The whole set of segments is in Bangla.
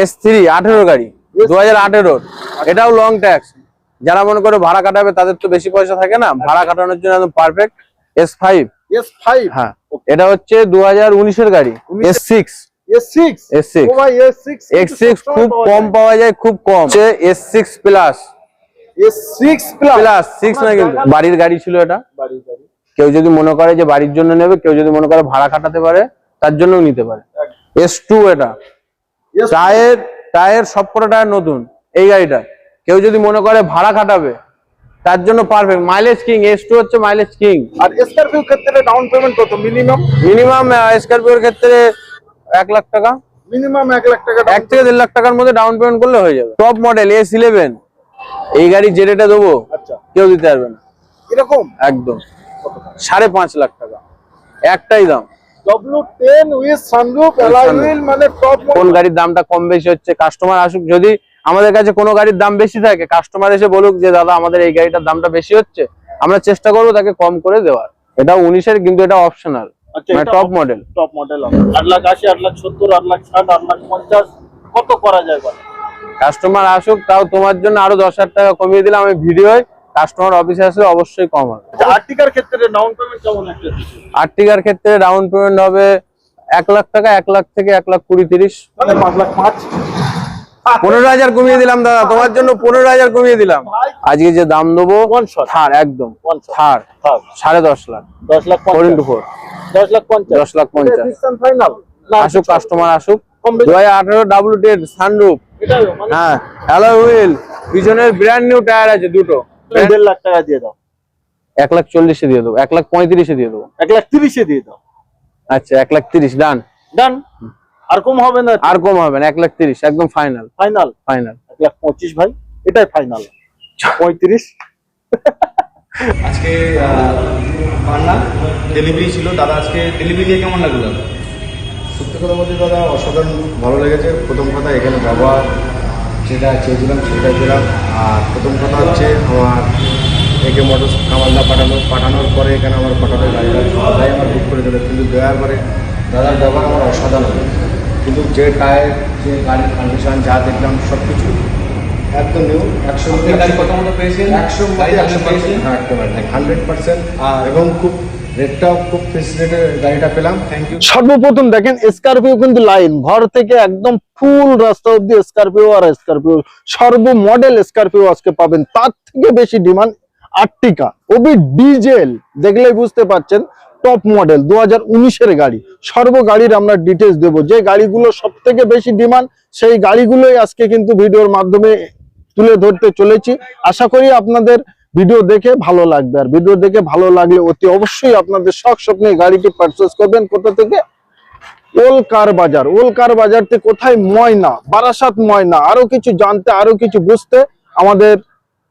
এস থ্রি আঠেরো গাড়ি দু হাজার আঠেরোর। এটাও লং ট্যাক্স যারা মনে করে ভাড়া কাটাবে তাদের তো বেশি পয়সা থাকে না। ভাড়া কাটানোর জন্য একদম perfect S five S five হ্যাঁ। এটা হচ্ছে দু হাজার উনিশের গাড়ি এস সিক্স খুব কম পাওয়া যায় খুব কম। এস সিক্স প্লাস বাড়ির গাড়ি ছিল এটা। কেউ যদি মনে করে যে বাড়ির জন্য নেবে কেউ যদি মনে করে ভাড়া খাটাতে পারে তার জন্যও নিতে পারে। এস টু এটা। টায়ার টায়ার সবকটা টায়ার নতুন এই গাড়িটা। কেউ যদি মনে করে ভাড়া খাটাবে তার জন্য perfect mileage king S two হচ্ছে মাইলেজ কিং আর স্করপিও ক্ষেত্রে ডাউন পেমেন্ট কত? মিনিমাম মিনিমাম স্করপিওর ক্ষেত্রে এক লাখ টাকা। মিনিমাম এক লাখ টাকা এক থেকে দেড় লাখ টাকার মধ্যে ডাউন পেমেন্ট করলে হয়ে যাবে। টপ মডেল এস ইলেভেন এই গাড়ি যে রেটে দেবো আচ্ছা। কেউ দিতে পারবে না। এরকম? একদম। সাড়ে পাঁচ লাখ টাকা। একটাই দাম। W ten with sunroof alloy wheel মানে টপ কোন গাড়ির দামটা কম বেশি হচ্ছে? কাস্টমার আসুক যদি আমাদের কাছে কোনো গাড়ির দাম বেশি থাকে কাস্টমার এসে বলুক যে দাদা আমাদের এই গাড়িটার দামটা বেশি হচ্ছে আমরা চেষ্টা করব তাকে কম করে দেওয়ার। এটা উনিশের কিন্তু এটা অপশনাল আচ্ছা মানে টপ মডেল টপ মডেল আট লাখ আশি আট লাখ সত্তর আট লাখ ষাট আট লাখ পঞ্চাশ কত করা যায় কাস্টমার আসুক তাও তোমার জন্য আরও দশ হাজার টাকা কমিয়ে দিলাম আমি ভিডিওয়। কাস্টমার অফিসে আসলে অবশ্যই কম হবে। আচ্ছা আর্টিকার ক্ষেত্রে ডাউন পেমেন্ট কেমন আর্টিকার ক্ষেত্রে ডাউন পেমেন্ট হবে এক লাখ টাকা এক লাখ থেকে এক লাখ কুড়ি তিরিশ। মানে পাঁচ লাখ পাঁচ? পনেরো হাজার কমিয়ে দিলাম দাদা তোমার জন্য পনেরো হাজার কমিয়ে দিলাম। আজকে যে দাম দেবো থার একদম থার সাড়ে দশ লাখ। দশ লাখ পঞ্চাশ। ফোর দশ লাখ পঞ্চাশ। দশ লাখ পঞ্চাশ। আসুক কাস্টমার আসুক? দু হাজার আঠারো ডাব্লু টেন সানরুফ মানে হ্যাঁ হ্যালো হুইল পিছনের ব্র্যান্ড নিউ টায়ার আছে দুটো। দেড় লাখ টাকা দিয়ে দাও। এক লাখ চল্লিশে দিয়ে দেবো এক লাখ পঁয়ত্রিশে দিয়ে দেবো। এক লাখ তিরিশে দিয়ে দাও। আচ্ছা এক লাখ তিরিশ ডান ডান আর কম হবে না? আর কম হবে না এক লাখ তিরিশ একদম ফাইনাল ফাইনাল ফাইনাল এক লাখ পঁচিশ ভাই এটাই ফাইনাল পঁয়ত্রিশ। আজকে পান্না ডেলিভারি ছিল। দাদা আজকে ডেলিভারি নিয়ে কেমন লাগল? সত্যি কথা বলতে দাদা অসাধারণ ভালো লেগেছে। প্রথম কথা এখানে ব্যবহার যেটা চেয়েছিলাম সেটা পেলাম। আর প্রথম কথা হচ্ছে আমার একে মোটর কামালদা পাঠানো পাঠানোর পরে এখানে আমার পাঠানোর গাড়িটা তাই আমার বুক করে দিল। কিন্তু দেওয়ার পরে দাদার ব্যবহার আমার অসাধারণ। কিন্তু যে টায়ার যে গাড়ির কন্ডিশন যা দেখলাম সব কিছু একদম নিউ একশো গাড়ি কত মতো পেয়েছেন? একশো আপনি পেয়েছেন? হ্যাঁ একদম হান্ড্রেড পার্সেন্ট আর- এবং খুব সর্বপ্রথম দেখেন স্করপিও কিন্তু লাইন, ঘর থেকে একদম ফুল রাস্তা অব্দি স্করপিও আর স্করপিও সর্ব মডেল স্করপিও আজকে পাবেন। তার থেকে বেশি ডিমান্ড আর্টিকা ওবি ডিজেল, দেখলেই বুঝতে পারছেন টপ মডেল দু হাজার গাড়ি। সর্ব গাড়ির আমরা ডিটেলস দেবো। যে গাড়িগুলো সব থেকে বেশি ডিমান্ড সেই গাড়িগুলোই আজকে কিন্তু ভিডিওর মাধ্যমে তুলে ধরতে চলেছি। আশা করি আপনাদের ভিডিও দেখে ভালো লাগবে। আর ভিডিও দেখে ভালো লাগলে অতি অবশ্যই আপনাদের শখ স্বপ্নে গাড়িটি পারচেস করবেন। কোথা থেকে? ওলকার বাজার। ওলকার বাজারতে কোথায়? ময়না। বারাসাত ময়না। আরও কিছু জানতে আরও কিছু বুঝতে আমাদের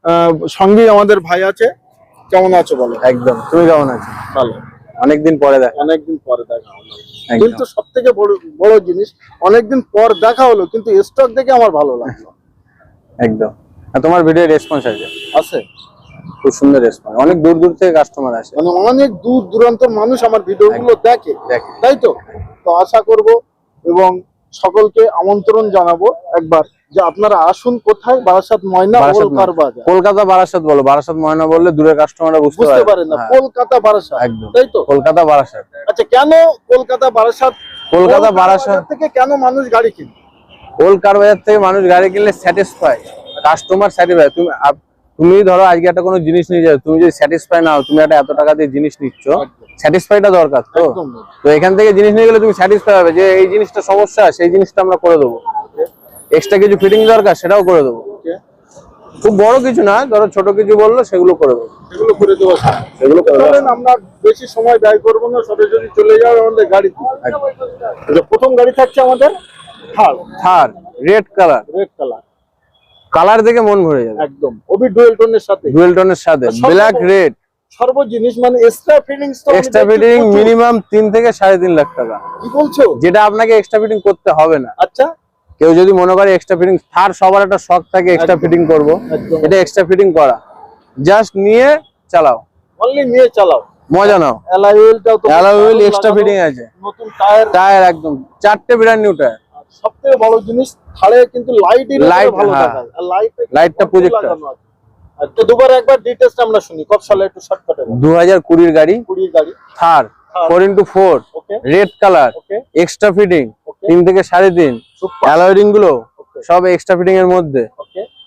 আহ, সঙ্গেই আমাদের ভাই আছে। কেমন আছো বলো? একদম। তুমি কেমন আছো? ভালো। অনেকদিন পরে দেখ। অনেকদিন পরে দেখা হলো। কিন্তু সব থেকে বড় বড় জিনিস অনেকদিন পর দেখা হলো কিন্তু স্টক দেখে আমার ভালো লাগল। একদম। আর তোমার ভিডিও রেসপন্স আছে? আছে। খুব সুন্দর রেসপন্স অনেক দূর দূর থেকে কাস্টমার আসে। মানে অনেক দূর দূরান্তর মানুষ আমার ভিডিও গুলো দেখে। দেখে। তাই তো? তো আশা করব এবং সকলকে আমন্ত্রণ জানাব একবার যে আপনারা আসুন কোথায়? বারাসাত ময়না বাজার কলকাতা বারাসাত বলো বারাসাত ময়না বললে দূরের কাস্টমাররা বুঝতে পারে পারেন না। হ্যাঁ, কলকাতা বারাসাত। একদম। তাই তো? কলকাতা বারাসাত। আচ্ছা কেন কলকাতা বারাসাত? কলকাতা বারাসাত থেকে কেন মানুষ গাড়ি কিনে? ওল্ড বাজার থেকে মানুষ গাড়ি কিনলে স্যাটিসফাই কাস্টমার স্যাটিসফাই তুমি তুমি ধরো আজকে একটা কোনো জিনিস নিয়ে যাও তুমি যদি স্যাটিসফাই নাও তুমি একটা এত টাকা দিয়ে জিনিস নিচ্ছ স্যাটিসফাইটা দরকার তো। তো এখান থেকে জিনিস নিয়ে গেলে তুমি স্যাটিসফাই হবে যে এই জিনিসটা সমস্যা সেই জিনিসটা আমরা করে দেবো। এক্সট্রা কিছু ফিটিং দরকার সেটাও করে দেবো। খুব বড় কিছু না ধরো ছোট কিছু বলল সেগুলো করে দেবো। এগুলো করে দেবো। সেগুলো করে আমরা বেশি সময় ব্যয় করব না সবাই যদি চলে যাও আমাদের গাড়ি প্রথম গাড়ি থাকছে আমাদের Thar. Thar red colour red colour colour দেখে মন ভরে যাবে। একদম। ওবি ডুয়েল টোনের সাথে। ডুয়েল টোনের সাথে। Black red. সর্ব জিনিস মানে এক্সট্রা ফিটিংস তো এক্সট্রা ফিটিং মিনিমাম তিন থেকে সাড়ে তিন লাখ টাকা। কি বলছো? যেটা আপনাকে এক্সট্রা ফিটিং করতে হবে না। আচ্ছা। কেউ যদি মনে করে এক্সট্রা ফিটিং থার সবার একটা শখ থাকে এক্সট্রা ফিটিং করব। এটা এক্সট্রা ফিটিং করা। জাস্ট নিয়ে চালাও। অনলি নিয়ে চালাও। মজা নাও। অ্যালয় হুইলটাও তো অ্যালয় হুইল এক্সট্রা ফিটিং আছে। নতুন টায়ার টায়ার একদম। চারটে ব্র্যান্ড নিউ টায়ার সবথেকে বড় জিনিস থাড়ে কিন্তু লাইটই Light, ভালো। দেখায় আর লাইটটা লাইটটা projector। তো দুবার একবার ডিটেইলস আমরা শুনি কত সালে একটু শর্টকাটে দু হাজার কুড়ির গাড়ি কুড়ির গাড়ি। Thar Thar। Four into four okay red colour extra fitting থেকে অ্যালয় রিংগুলো সব এক্সট্রা ফিটিং এর মধ্যে।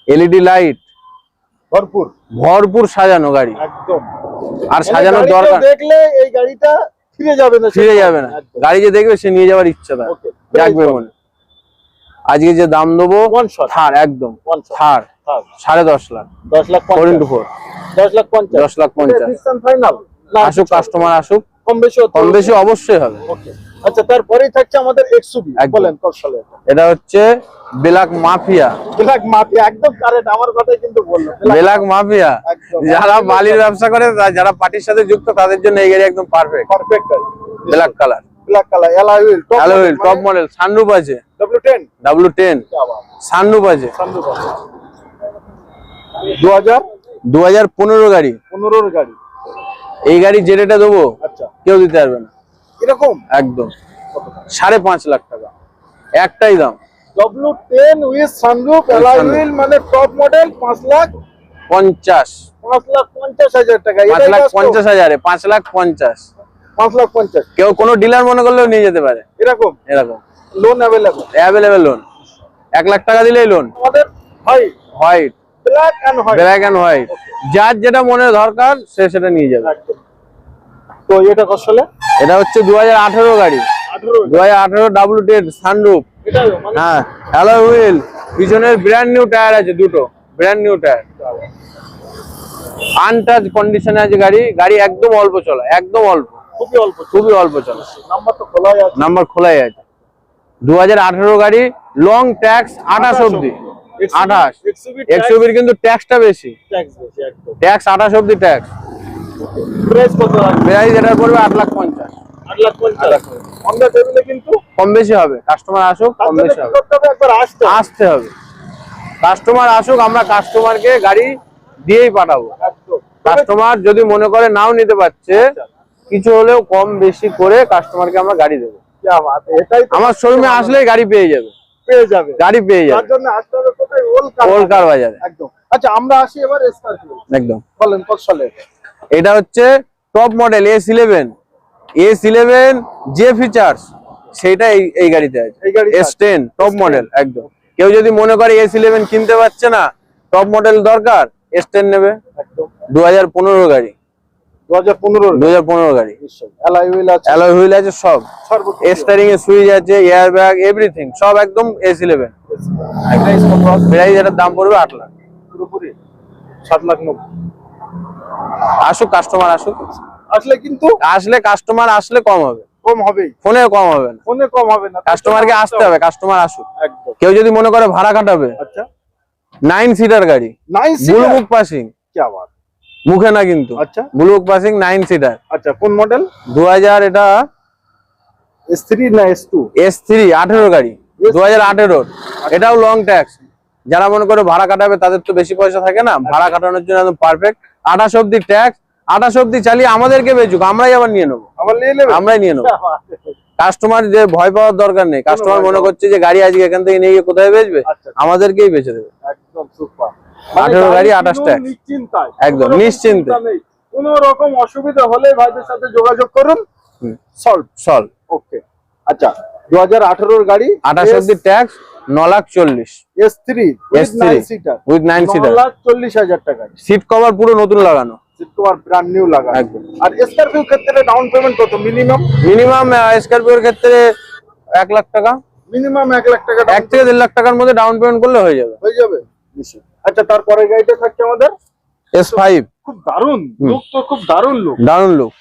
এলইডি লাইট ভরপুর। ভরপুর সাজানো গাড়ি। একদম। আর মানে সাজানোর দরকার দেখলে এই গাড়িটা ফিরে যাবে না ফিরে যাবে না। গাড়ি যে দেখবে সে নিয়ে যাওয়ার ইচ্ছা ওকে জাগবে মনে। আজকে যে দাম দেবো থার একদম। থার। সাড়ে দশ লাখ। দশ লাখ ইন্টু ফোর দশ লাখ পঞ্চাশ। দশ লাখ পঞ্চাশ। আসুক কাস্টমার আসুক। কম বেশি কম বেশি অবশ্যই হবে। আচ্ছা তারপরেই থাকছে আমাদের এক্সুবি বলেন কত সালে এটা? হচ্ছে বেলাক মাফিয়া মাফিয়া একদম আমার কথাই কিন্তু বলল। বেলাক মাফিয়া যারা বালির ব্যবসা করে যারা পার্টির সাথে যুক্ত তাদের জন্য এই গাড়ি একদম পারফেক্ট পারফেক্ট গাড়ি। Black colour black colour wheel top model sunroof আছে। W10 ডাব্লু টেন কি আবার সানরুপ আছে সামনে পাশে 2015 দু হাজার পনেরো গাড়ি। এর গাড়ি। এই গাড়ি যে রেটে দেবো আচ্ছা। কেউ দিতে পারবে না। এরকম? একদম। সাড়ে পাঁচ লাখ টাকা। একটাই দাম। W10 উইথ সানরুফ এলআই মানে টপ মডেল 5 লাখ। পঞ্চাশ। 5 লাখ 50 হাজার টাকা। পাঁচ লাখ পঞ্চাশ হাজারে পাঁচ লাখ পঞ্চাশ। 5 লাখ 50 কেউ কোনো ডিলার মনে করলেও নিয়ে যেতে পারে। এরকম? এরকম। লোন অ্যাভেলেবল অ্যাভেলেবেল লোন এক লাখ টাকা দিলেই লোন আমাদের ভাই white black white black and white যার যেটা মনে দরকার সে সেটা নিয়ে যাবে। তো এটা কত সালে? এটা হচ্ছে দু হাজার আঠেরো। গাড়ি 18 দু হাজার আঠেরো টেন সানরুপ এটা মানে? হ্যাঁ হ্যালো হুইল পিছনের ব্র্যান্ড নিউ টায়ার আছে দুটো। ব্র্যান্ড নিউ টায়ার আনটাচ কন্ডিশনে আছে গাড়ি। গাড়ি একদম অল্প চলা। একদম অল্প। খুবই অল্প খুবই অল্প চলা। নাম্বার তো খোলাই আছে। নাম্বার খোলাই আছে। দু হাজার আঠেরো গাড়ি লং ট্যাক্স আঠাশ অব্দি আঠাশ। কিন্তু ট্যাক্সটা বেশি। ট্যাক্স আঠাশ অব্দি ট্যাক্স প্রাইস কত আছে? প্রাইস এটার পড়বে আট লাখ পঞ্চাশ। 8 লাখ 50 আমরা টেবিলে কিন্তু? কম বেশি হবে। কাস্টমার আসুক কম বেশি হবে। আসতে হবে। কাস্টমার আসুক আমরা কাস্টমারকে গাড়ি দিয়েই পাঠাবো। কাস্টমার যদি মনে করে নাও নিতে পারছে কিছু হলেও কম বেশি করে কাস্টমারকে আমরা গাড়ি দেবো। আমার শোরুমে আসলেই গাড়ি পেয়ে যাবে। পেয়ে যাবে। গাড়ি পেয়ে তার যাবে জন্য আসতে হবে কোথায়? ওলকার বাজারে। একদম। আচ্ছা আমরা আসি এবার স্করপিও একদম। বলেন কত সালে? এটা হচ্ছে top model S eleven S eleven যে ফিচার্স সেটা এই গাড়িতে আছে। এই গাড়িতে এস আছে। টেন টপ মডেল একদম। কেউ যদি মনে করে এস ইলেভেন কিনতে পারছে না টপ মডেল দরকার এস টেন নেবে। একদম। দু হাজার পনেরো গাড়ি 2015 দু হাজার পনেরো গাড়ি। হুইল আছে। অ্যালয় হুইল আছে সব। স্টারিং এর সুইচ আছে এয়ার ব্যাগ এভরিথিং সব একদম এস ইলেভেন প্রাইস এটার দাম পড়বে আট লাখ। পুরোপুরি 7 লাখ আসুক কাস্টমার আসুক। আসলে কিন্তু আসলে কাস্টমার আসলে কম হবে। কম হবেই। ফোনে কম হবে না। ফোনে কম হবে না। কাস্টমারকে আসতে হবে কাস্টমার আসুক। একদম। কেউ যদি মনে করে ভাড়া কাটাবে আচ্ছা। নাইন সিটার গাড়ি নাইস বুলুমুখ পাসিং কি আবার। মুখে না কিন্তু। আচ্ছা। বুলুমুখ পাসিং নাইন সিটার আচ্ছা কোন মডেল দু হাজার এটা S3 না S2 এস থ্রি আঠেরো গাড়ি। দু হাজার আঠেরোর। এটাও লং ট্যাক্স যারা মনে করে ভাড়া কাটাবে তাদের তো বেশি পয়সা থাকে না। ভাড়া কাটানোর জন্য একদম পারফেক্ট আঠাশ অব্দি ট্যাক্স আঠাশ অব্দি চালিয়ে আমাদেরকে বেচুক। আমরাই আবার নিয়ে নেব। আবার নিয়ে নেবে? আমরাই নিয়ে নেব। কাস্টমার যে ভয় পাওয়ার দরকার নেই। কাস্টমার মনে করছে যে গাড়ি আজকে এখান থেকে নিয়ে গিয়ে কোথায় বেচবে? আচ্ছা। আমাদেরকেই বেচে দেবে। একদম সুপার 18 গাড়ি, 28 ট্যাক্স। নিশ্চিন্তায়। একদম, নিশ্চিন্তে। কোনো রকম অসুবিধা হলে ভাইদের সাথে যোগাযোগ করুন। সলভ। ওকে। আচ্ছা 2018 এর গাড়ি আঠাশ অব্দি ট্যাক্স ন লাখ চল্লিশ S3 with S3 nine seater with nine seater lakh 40 হাজার টাকা। সিট কভার পুরো নতুন লাগানো। Brand new. আর স্করপিও ক্ষেত্রে ডাউন পেমেন্ট কত? মিনিমাম মিনিমাম স্করপিওর ক্ষেত্রে এক লাখ টাকা। মিনিমাম 1 লাখ টাকা এক থেকে দেড় লাখ টাকার মধ্যে ডাউন পেমেন্ট করলে হয়ে যাবে। হয়ে যাবে? আচ্ছা তারপরে গাড়িটা থাকছে আমাদের? এস ফাইভ খুব দারুণ। হুম। লুক তো খুব দারুণ লুক দারুণ look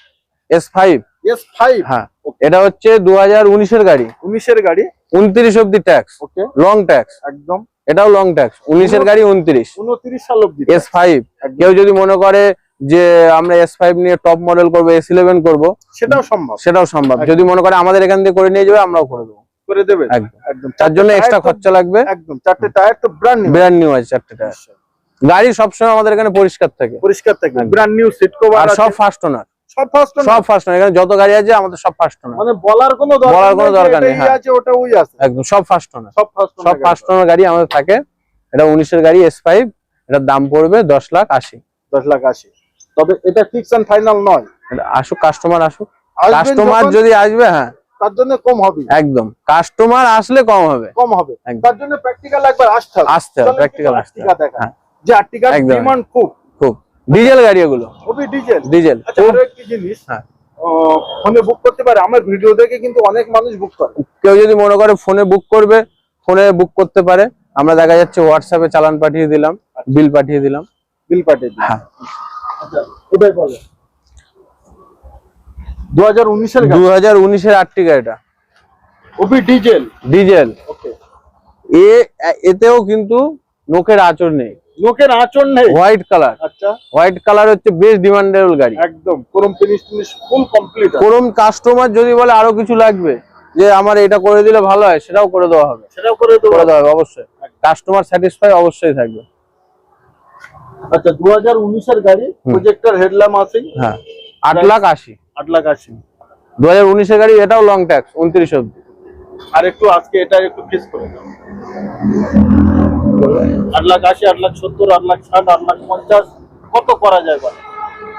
S five S five হ্যাঁ। এটা হচ্ছে দু হাজার উনিশের গাড়ি। উনিশের গাড়ি? উনত্রিশ অব্দি ট্যাক্স ওকে লং ট্যাক্স একদম। এটাও লং ট্যাক্স উনিশের গাড়ি উনত্রিশ। 29 সাল অবধি এস ফাইভ কেউ যদি মনে করে যে আমরা এস ফাইভ নিয়ে টপ মডেল করব এস ইলেভেন করব সেটাও সম্ভব। সেটাও সম্ভব। যদি মনে করে আমাদের এখান থেকে করে নিয়ে যাবে আমরাও করে দেবো। করে দেবে। একদম। তার জন্য এক্সট্রা খরচা লাগবে। একদম চারটে টায়ার তো ব্র্যান্ড নিউ ব্র্যান্ড নিউ আছে চারটে টায়ার গাড়ি সবসময় আমাদের এখানে পরিষ্কার থাকে। পরিষ্কার থাকে। ব্র্যান্ড নিউ সিট কভার আর সব ফার্স্ট ওনার সব ফার্স্ট সব ফার্স্ট এখানে যত গাড়ি আছে আমাদের সব ফার্স্ট মানে বলার কোনো দরকার বলার কোনো দরকার নেই, হ্যাঁ। আছে ওটা ওই আছে। একদম সব ফার্স্ট সব ফার্স্ট সব ফার্স্ট গাড়ি আমাদের থাকে। এটা উনিশের গাড়ি এস ফাইভ এটার দাম পড়বে দশ লাখ আশি। দশ লাখ আশি। তবে এটা ফিক্স এন্ড ফাইনাল নয়। আসুক কাস্টমার আসুক। কাস্টমার যদি আসবে হ্যাঁ। তার জন্য কম হবে। একদম। কাস্টমার আসলে কম হবে। কম হবে। তার জন্য প্র্যাকটিক্যাল একবার আসতে হবে। আসতে হবে প্র্যাকটিক্যাল আসতে হবে। হ্যাঁ। যে আর্টিকার ডিমান্ড খুব। খুব। ডিজেল গাড়ি এগুলো খুবই ডিজেল ডিজেল আচ্ছা আরও একটি জিনিস। হ্যাঁ। ফোনে বুক করতে পারে। আমার ভিডিও দেখে কিন্তু অনেক মানুষ বুক করে। কেউ যদি মনে করে ফোনে বুক করবে ফোনে বুক করতে পারে। আমরা দেখা যাচ্ছে হোয়াটসঅ্যাপে চালান পাঠিয়ে দিলাম বিল পাঠিয়ে দিলাম। বিল পাঠিয়ে দিই হ্যাঁ। আচ্ছা এটাই বলে। দু হাজার উনিশের দু হাজার উনিশের আর্টিকা এটা ওপি ডিজেল? ডিজেল। ওকে। এ এতেও কিন্তু নোকের আচর নেই। আচরণ নেই? White colour. আচ্ছা। হোয়াইট কালার হচ্ছে ডিমান্ডেবল গাড়ি। একদম। Chrome finish finish full complete customer যদি বলে আরও কিছু লাগবে যে আমার এটা করে দিলে ভালো হয় সেটাও করে দেওয়া হবে। সেটাও করে দেওয়া হবে। অবশ্যই। কাস্টমার স্যাটিসফাই অবশ্যই থাকবে। আচ্ছা দু হাজার উনিশের গাড়ি প্রজেক্টর হেডল্যাম্প আছে। হ্যাঁ। আট লাখ আশি। আট লাখ আশি। দু হাজার উনিশের গাড়ি এটাও লং ট্যাক্স উনত্রিশ অব্দি আর একটু আজকে এটা একটু ফিক্স করে দাও। আট লাখ আশি আট লাখ সত্তর আট লাখ ষাট আট লাখ পঞ্চাশ কত করা যায় বলো?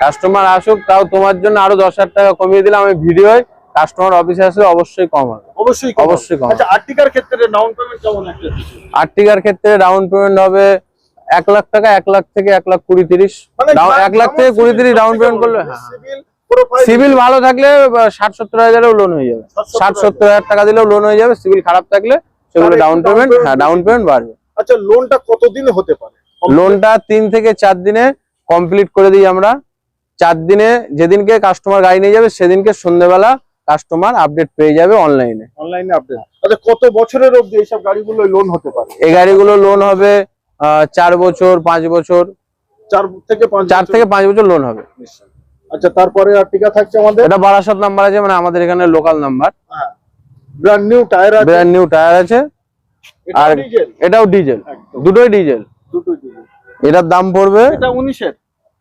কাস্টমার আসুক তাও তোমার জন্য আরও দশ হাজার টাকা কমিয়ে দিলাম আমি ভিডিও কাস্টমার অফিসে আসলে অবশ্যই কম হবে। অবশ্যই অবশ্যই কম। আচ্ছা আর্টিকার ক্ষেত্রে ডাউন পেমেন্ট কেমন একটা আর্টিকার ক্ষেত্রে ডাউন পেমেন্ট হবে এক লাখ টাকা এক লাখ থেকে এক লাখ কুড়ি তিরিশ। মানে এক লাখ থেকে কুড়ি তিরিশ ডাউন পেমেন্ট করলে হ্যাঁ সিভিল ভালো থাকলে ষাট সত্তর হাজারেও লোন হয়ে যাবে। ষাট সত্তর হাজার টাকা দিলেও লোন হয়ে যাবে সিভিল খারাপ থাকলে সেগুলো ডাউন পেমেন্ট হ্যাঁ ডাউন পেমেন্ট বাড়বে। আচ্ছা লোনটা কতদিনে হতে পারে? লোনটা তিন থেকে চার দিনে কমপ্লিট করে দিই আমরা। চার দিনে যেদিনকে কাস্টমার গাড়ি নিয়ে যাবে সেদিনকে সন্ধ্যেবেলা কাস্টমার আপডেট পেয়ে যাবে অনলাইনে অনলাইনে আপডেট আচ্ছা কত বছরের অবধি এইসব গাড়িগুলো লোন হতে পারে? এই গাড়িগুলো লোন হবে চার বছর পাঁচ বছর চার থেকে পাঁচ চার থেকে পাঁচ বছর লোন হবে। আচ্ছা তারপরে আর টিকা থাকছে আমাদের? এটা বারাসাত নাম্বার আছে মানে আমাদের এখানে local number. Brand new tyre আছে? ব্র্যান্ড নিউ টায়ার আছে। আর ডিজেল এটাও ডিজেল দুটোই ডিজেল দুটো ডিজেল এটার দাম পড়বে? এটা উনিশের?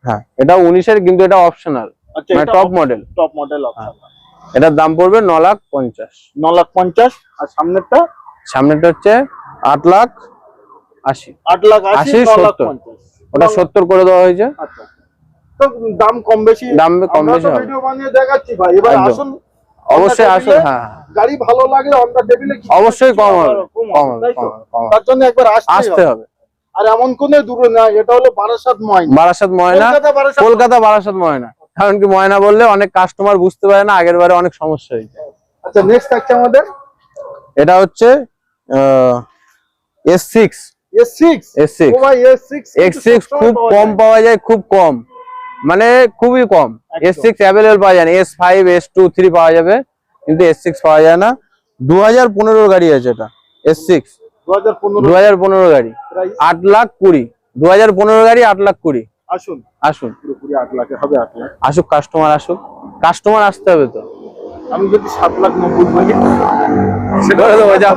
হ্যাঁ এটা উনিশের কিন্তু এটা অপশনাল আচ্ছা মানে এটা top model top model option এটার দাম পড়বে ন লাখ পঞ্চাশ। ন লাখ পঞ্চাশ আর সামনেরটা? সামনেটা হচ্ছে আট লাখ আশি। আট লাখ আশি আশি, ন লাখ সত্তর। পঞ্চাশ। ওটা সত্তর করে দেওয়া হয়েছে। আচ্ছা। তো দাম কম বেশি। দাম কম বেশি ভিডিও বানিয়ে দেখাচ্ছি ভাই। এবার আসুন অবশ্যই আসুন হ্যাঁ। গাড়ি ভালো লাগলে টেবিলে অবশ্যই কম হবে কম। তার জন্য একবার আসতে হবে। আর এমন কোন দূরে না এটা হলো বারাসাত ময়না। বারাসাত ময়না কলকাতা বারাসাত ময়না। কারণ কি ময়না বললে অনেক কাস্টমার বুঝতে পারে না আগের বারে অনেক সমস্যা হয়েছে আচ্ছা নেক্সট থাকছে আমাদের। এটা হচ্ছে S six S six S six S six খুব কম পাওয়া যায় খুব কম। মানে খুবই কম। এস সিক্স অ্যাভেলেবল পাওয়া যায় না। S five S two three পাওয়া যাবে। কিন্তু এস সিক্স পাওয়া যায় না। দু হাজার পনেরোর গাড়ি আছে এটা এস সিক্স দু হাজার পনেরো গাড়ি। আট লাখ কুড়ি। দু হাজার পনেরো গাড়ি আট লাখ কুড়ি। আসুন। আসুন। পুরোপুরি আট লাখে হবে আট লাখ। আসুক কাস্টমার আসুক। কাস্টমার আসতে হবে তো। আমি যদি সাত লাখ নব্বই করে দেবো যাও।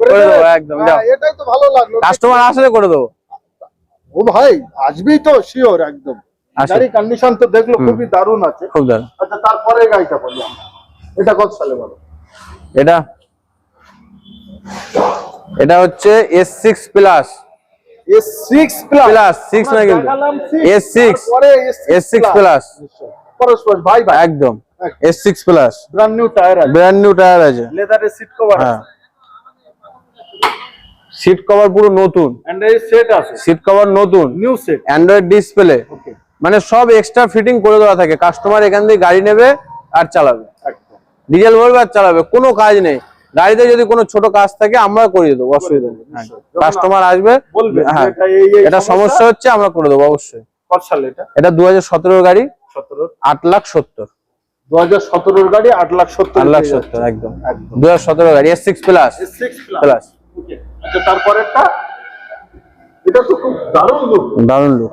করে দেবো, একদম, হ্যাঁ, যাও। এটাই তো ভালো লাগল। কাস্টমার আসলে করে দেবো। ও ভাই আসবেই তো শিওর একদম। গাড়ি কন্ডিশন তো দেখল খুবই দারুণ আছে। খুব দারুণ। আচ্ছা তারপরে গাড়িটা বলি। এটা কত সালে বলো? এটা? এটা হচ্ছে S six plus S six plus plus six না কিন্তু S six S six plus পরস্পর ভাই ভাই একদম। S six plus brand new tyre আছে। ব্র্যান্ড নিউ টায়ার আছে। লেদারের সিট কভার হ্যাঁ। সিট কভার পুরো নতুন। এই সেট আছে। সিট কভার নতুন। New set android display okay মানে সব এক্সট্রা ফিটিং করে দেওয়া থাকে। কাস্টমার এখান থেকে গাড়ি নেবে আর চালাবে। ডিজেল ভরবে আর চালাবে কোনো কাজ নেই। গাড়িতে যদি কোনো ছোট কাজ থাকে আমরা করিয়ে দেবো অসুবিধা নেই। কাস্টমার আসবে হ্যাঁ। এটা সমস্যা হচ্ছে আমরা করে দেবো অবশ্যই। এটা? দু হাজার সতেরোর গাড়ি। আট লাখ সত্তর। দু হাজার সতেরোর গাড়ি আট লাখ সত্তর আট লাখ সত্তর একদম। দু হাজার সতেরো গাড়ি S six plus plus okay তারপরেরটা? এটা তো খুব দারুণ লুক দারুণ লুক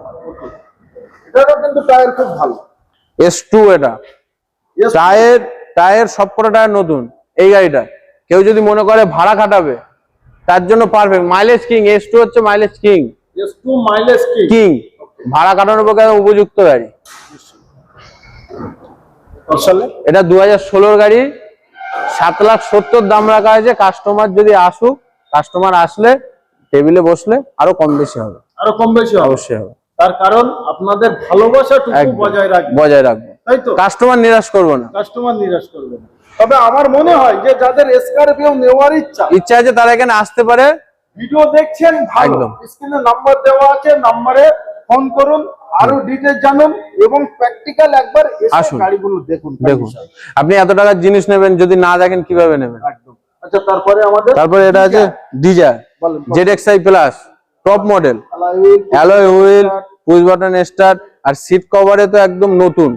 এটারও কিন্তু টায়ার খুব ভালো। এস টু এটা। টায়ার টায়ার সবকটা টায়ার নতুন এই গাড়িটা। কেউ যদি মনে করে ভাড়া খাটাবে তার জন্য perfect mileage king S two হচ্ছে mileage king S two mileage কি কিং ভাড়া কাটানোর পক্ষে উপযুক্ত গাড়ি। এটা দু হাজার ষোলোর গাড়ি। সাত লাখ সত্তর দাম রাখা হয়েছে। কাস্টমার যদি আসুক কাস্টমার আসলে টেবিলে বসলে আরও কম বেশি হবে। আরও কম বেশি হবে। অবশ্যই হবে। তার কারণ আপনাদের ভালোবাসাটুকু বজায় রাখবে। বজায় রাখব। তাই তো? কাস্টমার নিরাশ করব না। কাস্টমার নিরাশ করবে না। তবে আমার মনে হয় যে যাদের স্করপিও নেওয়ার ইচ্ছা ইচ্ছা আছে তারা এখানে আসতে পারে। ভিডিও দেখছেন ভালো। স্ক্রিনে নাম্বার দেওয়া আছে নাম্বারে ফোন করুন আরও ডিটেল জানুন এবং প্র্যাকটিক্যাল একবার এসে। গাড়িগুলো দেখুন। দেখুন। আপনি এত টাকার জিনিস নেবেন যদি না দেখেন কীভাবে নেবেন? একদম। আচ্ছা তারপরে আমাদের তারপরে এটা আছে বলেন Z X I plus top model alloy wheel push button start R seat কভারে তো একদম নতুন।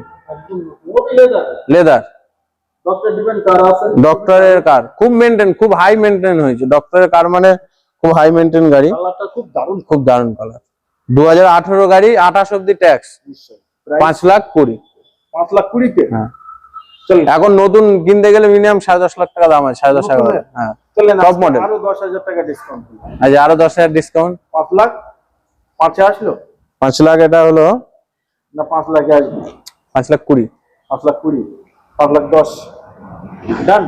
লেদার? ডক্টরের কার খুব মেনটেন খুব হাই মেনটেন হয়েছে। ডক্টরের কার মানে খুব হাই মেনটেন গাড়ি। খুব দারুণ। খুব দারুণ কালার দু হাজার আঠারো গাড়ি আঠাশ অব্দি ট্যাক্স পাঁচ লাখ কুড়ি। পাঁচ লাখ কুড়িতে হ্যাঁ। এখন নতুন কিনতে গেলে মিনিমাম সাড়ে দশ লাখ টাকা দাম আছে সাড়ে দশ হাজার। হ্যাঁ। আজকে model। আরও দশ হাজার টাকা ডিসকাউন্ট আচ্ছা আরও দশ হাজার ডিসকাউন্ট পাঁচ লাখ? পাঁচে আসলো? পাঁচ লাখ এটা হলো? না পাঁচ লাখ আসবে। পাঁচ লাখ কুড়ি। পাঁচ লাখ কুড়ি। পাঁচ লাখ দশ। ডান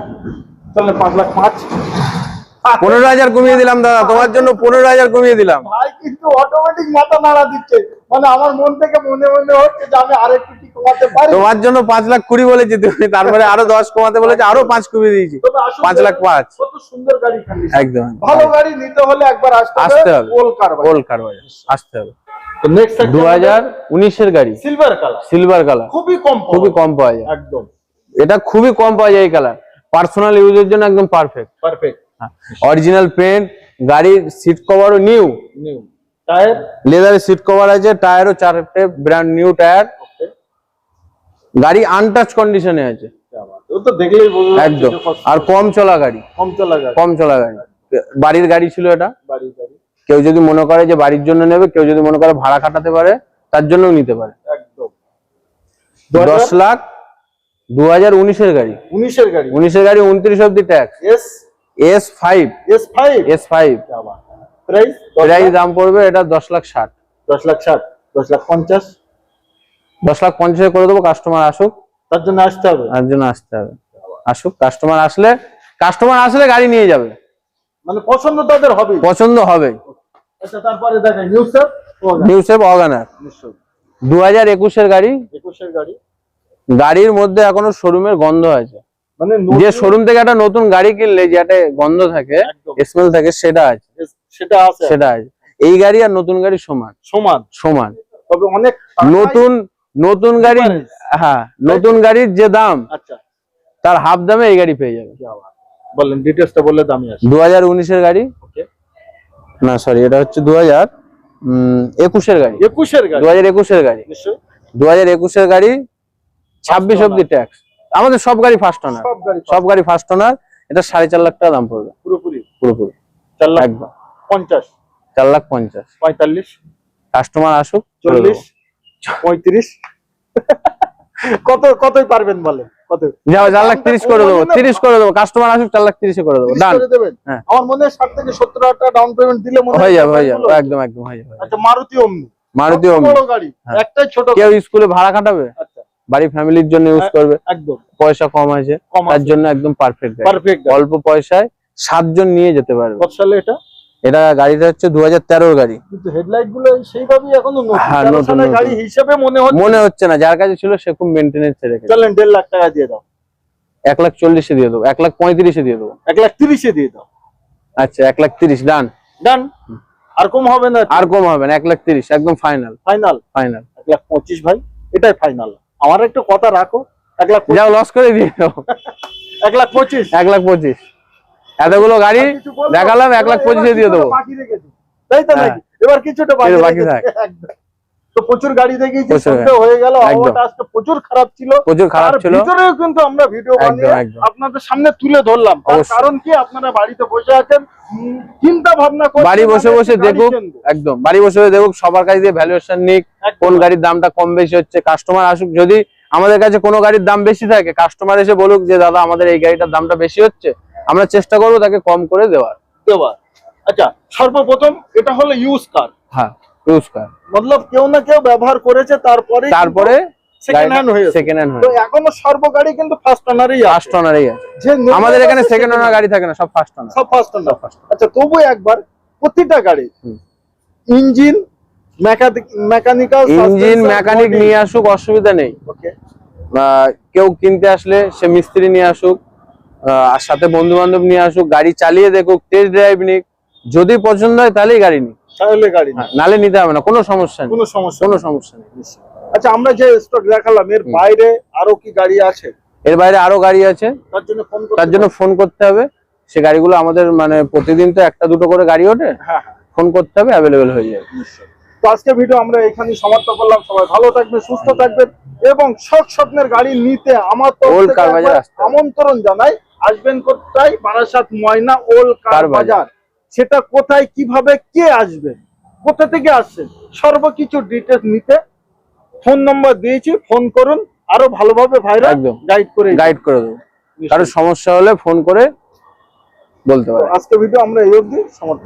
চলেন পাঁচ লাখ পাঁচ। পনেরো হাজার কমিয়ে দিলাম দাদা তোমার জন্য পনেরো হাজার কমিয়ে দিলাম। ভাই কিন্তু অটোমেটিক মাথা নাড়া দিচ্ছে। মানে আমার মন থেকে মনে মনে হচ্ছে যে আমি আরেকটু কমাতে পারি? তোমার জন্য পাঁচ লাখ কুড়ি বলেছি তুমি তারপরে আরও দশ কমাতে বলেছি আরও পাঁচ কমিয়ে দিয়েছি। পাঁচ লাখ পাঁচ। সুন্দর গাড়ি একদম। ভালো গাড়ি নিতে হলে একবার আসতে আসতে হবে। হবে কার ওল আসতে হবে। নেক্সট দু হাজার উনিশের গাড়ি। সিলভার কালার সিলভার কালার খুবই কম খুবই কম পাওয়া যায়। একদম। এটা খুবই কম পাওয়া যায় এই কালার পার্সোনাল ইউজের জন্য একদম পারফেক্ট পারফেক্ট অরিজিনাল পেন্ট গাড়ির সিট কভারও নিউ নিউ টায়ার লেদারের সিট কভার আছে টায়ারও চারটে ব্র্যান্ড নিউ টায়ার গাড়ি আনটাচ কন্ডিশনে আছে। তো দেখলেই একদম। আর কম চলা গাড়ি। কম চলা গাড়ি। কম চলা গাড়ি। বাড়ির গাড়ি ছিল এটা। বাড়ি গাড়ি। কেউ যদি মনে করে যে বাড়ির জন্য নেবে কেউ যদি মনে করে ভাড়া খাটাতে পারে তার জন্যও নিতে পারে। একদম। দশ লাখ দু হাজার উনিশের গাড়ি। উনিশের গাড়ি? উনিশের গাড়ি উনত্রিশ অব্দি tax S? S five. S five? S five. Price? Price দাম পড়বে এটা দশ লাখ ষাট। দশ লাখ ষাট। দশ লাখ পঞ্চাশ? দশ লাখ পঞ্চাশে করে দেবো কাস্টমার আসুক। তার জন্য আসতে হবে। তার জন্য আসতে হবে। আসুক কাস্টমার আসলে কাস্টমার আসলে গাড়ি নিয়ে যাবে। মানে পছন্দ তাদের হবে পছন্দ হবে আচ্ছা তারপরে দেখেন নিউ নিউ সেভ অগানার নিশ্চয়ই দু হাজার একুশের গাড়ি। একুশের গাড়ি। গাড়ির মধ্যে এখনও শোরুমের গন্ধ আছে। মানে যে শোরুম থেকে একটা নতুন গাড়ি কিনলে যে একটা গন্ধ থাকে স্মেল থাকে সেটা আছে। সেটা আছে। সেটা আছে। এই গাড়ি আর নতুন গাড়ি সমান। সমান। সমান। তবে অনেক নতুন নতুন গাড়ি হ্যাঁ নতুন গাড়ির যে দাম আচ্ছা। তার হাফ দামে এই গাড়ি পেয়ে যাবে। বলেন ডিটেলসটা বললে দামি আসে দু হাজার উনিশের গাড়ি? ওকে। না সরি এটা হচ্ছে দু হাজার একুশের গাড়ি। একুশের দু গাড়ি? হাজার একুশের গাড়ি। দু হাজার একুশের গাড়ি ছাব্বিশ owner। অব্দি ট্যাক্স আমাদের সব গাড়ি ফার্স্ট ওনার সব গাড়ি সব গাড়ি ফার্স্ট ওনার এটা সাড়ে চার লাখ টাকা দাম পড়বে। পুরোপুরি? পুরোপুরি। চার লাখ একদম। পঞ্চাশ। চার লাখ পঞ্চাশ। পঁয়তাল্লিশ। কাস্টমার আসুক করে চল্লিশ। দেবো। পঁয়ত্রিশ। কত কতই পারবেন বলেন? কত? যাও চার লাখ তিরিশ করে দেবো কমানো না? তিরিশ করে দেবো কাস্টমার আসুক লাখ করে দেবো ডান হ্যাঁ। আমার মনে হয় থেকে টাকা ডাউন পেমেন্ট দিলে মনে হয় হয়ে যাবে হয়ে যাবে একদম একদম হয়ে যাবে। আচ্ছা মারুতি অমনি মারুতি ওমনি। বড় গাড়ি? হ্যাঁ। একটাই ছোট কেউ স্কুলে ভাড়া খাটাবে? আচ্ছা। বাড়ি ফ্যামিলির জন্য ইউজ হ্যাঁ। করবে? একদম। পয়সা কম আছে তার জন্য একদম পারফেক্ট পারফেক্ট অল্প পয়সায় সাতজন নিয়ে যেতে পারবে। কত সালে এটা? এটা গাড়িটা হচ্ছে দু হাজার তেরোর গাড়ি। কিন্তু হেডলাইটগুলো সেইভাবেই এখনও হ্যাঁ, নতুন, গাড়ি হিসেবে মনে হচ্ছে মনে হচ্ছে না যার কাছে ছিল সে খুব মেনটেনেন্স রেখেছে। চলেন দেড় লাখ টাকা দিয়ে দাও। এক লাখ চল্লিশে দিয়ে দেবো এক লাখ পঁয়ত্রিশে দিয়ে দেবো। এক লাখ তিরিশে দিয়ে দাও। আচ্ছা এক লাখ তিরিশ ডান ডান আর কম হবে না? আর কম হবে না এক লাখ তিরিশ একদম ফাইনাল ফাইনাল ফাইনাল এক লাখ পঁচিশ ভাই এটাই ফাইনাল আমার একটু কথা রাখো এক লাখ যাও লস করে দিয়ে দাও। এক লাখ পঁচিশ। এক লাখ পঁচিশ। এতগুলো গাড়ি দেখালাম এক লাখ পঁচিশে দিয়ে দেবো। তাই তো হ্যাঁ। নাকি? এবার কিছুটা বাকি কিছু থাক। তো প্রচুর গাড়ি দেখিয়েছি হয়ে গেল আজকে প্রচুর খারাপ ছিল। প্রচুর খারাপ ছিল। ভিতরেও কিন্তু আমরা ভিডিও বানিয়ে আপনাদের সামনে তুলে ধরলাম। কারণ কি? আপনারা বাড়িতে বসে আছেন চিন্তা ভাবনা বাড়ি বসে বসে দেখুক একদম বাড়ি বসে বসে দেখুক সবার কাছে দিয়ে ভ্যালুয়েশন নিক কোন গাড়ির দামটা কম বেশি হচ্ছে কাস্টমার আসুক যদি আমাদের কাছে কোনো গাড়ির দাম বেশি থাকে কাস্টমার এসে বলুক যে দাদা আমাদের এই গাড়িটার দামটা বেশি হচ্ছে। আমরা চেষ্টা করব তাকে কম করে দেওয়ার। দেওয়ার। আচ্ছা সর্বপ্রথম এটা হলো ইউজ কার হ্যাঁ ইউজ কার মতলব কেউ না কেউ ব্যবহার করেছে তারপরে তারপরে সেকেন্ড হ্যান্ড হয়ে সেকেন্ড হ্যান্ড তো এখনও সর্বগাড়ি কিন্তু ফার্স্ট ওনারই আছে। ফার্স্ট ওনারই আছে। আমাদের এখানে সেকেন্ড ওনার গাড়ি থাকে না সব ফার্স্ট ওনার সব ফার্স্ট ওনার আচ্ছা তবু একবার প্রতিটা গাড়ি। ইঞ্জিন মেকানিক্যাল ইঞ্জিন মেকানিক নিয়ে আসুক অসুবিধা নেই। ওকে আহ, কেউ কিনতে আসলে সে মিস্ত্রি নিয়ে আসুক আর সাথে বন্ধু বান্ধব নিয়ে আসুক গাড়ি চালিয়ে দেখুক টেস্ট ড্রাইভ নিক যদি পছন্দ হয় তাহলেই গাড়ি নিক। তাহলে গাড়ি। হ্যাঁ, নালে নিতে হবে না কোনো সমস্যা নেই। কোনো সমস্যা কোনো সমস্যা নেই আচ্ছা আমরা যে স্টক দেখালাম এর বাইরে আরও কি গাড়ি আছে? এর বাইরে আরও গাড়ি আছে। তার জন্য ফোন তার জন্য ফোন করতে হবে। সে গাড়িগুলো আমাদের মানে প্রতিদিন তো একটা দুটো করে গাড়ি ওঠে। হ্যাঁ হ্যাঁ। ফোন করতে হবে অ্যাভেলেবেল হয়ে যাবে। তো আজকে ভিডিও আমরা এখানে সমাপ্ত করলাম। সবাই ভালো থাকবেন সুস্থ থাকবেন এবং সব স্বপ্নের গাড়ি নিতে আমার তো। আমন্ত্রণ জানাই। আসবেন কোথায়? বারাসাত ময়না ওল বাজার। সেটা কোথায় কীভাবে কে আসবেন কোথা থেকে আসছেন? সর্বকিছু ডিটেলস নিতে ফোন নম্বর দিয়েছি ফোন করুন। আরও ভালোভাবে ভাইরা। গাইড করে গাইড করে দেবো। কারও সমস্যা হলে ফোন করে বলতে পারে আজকে ভিডিও আমরা এই অবধি সমাপ্ত